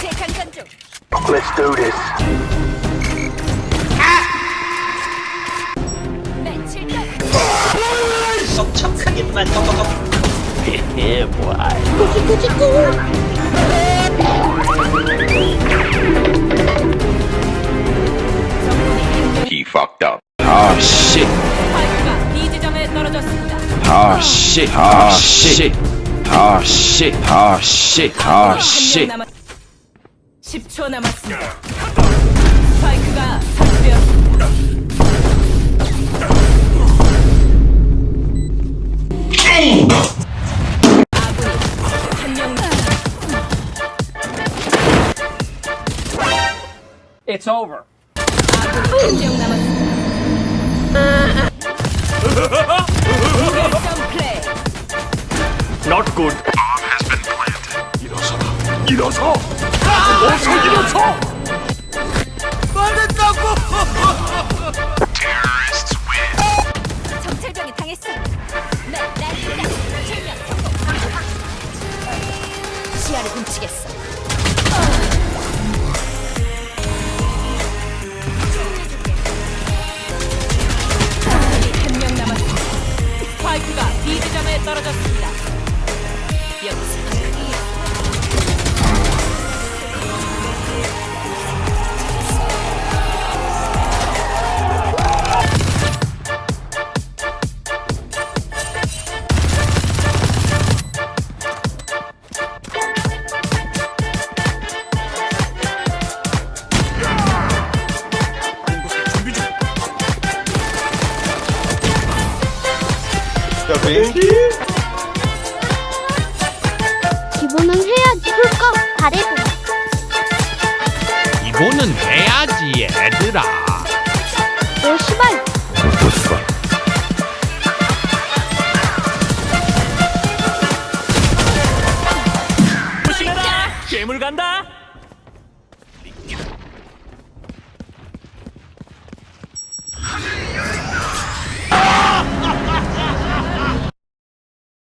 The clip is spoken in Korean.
재장전 중. Let's do this. 며칠 전 썩척하게만 꺾꺾꺾 Yeah, boy. He fucked up. Oh shit. 스파이크가 B 지점에 떨어졌습니다. Oh shit. Oh shit. Oh shit. Oh shit. Oh shit. 한명 남았. 10초 남았습니다. 스파이크가 설치되었습니다. 아군이 한명 It's over. 아군이 한명 남았습니다. Not good. 정찰병이 당했습니다. 네, 날린다. 실명 성공. 시야를 훔치겠어. 한 명 남았습니다. 스파이크가 B 지점에 떨어졌습니다. Tem 기본은 해야지. hul꺽 잘해보 이거는 해야지 얘들아. 너 시발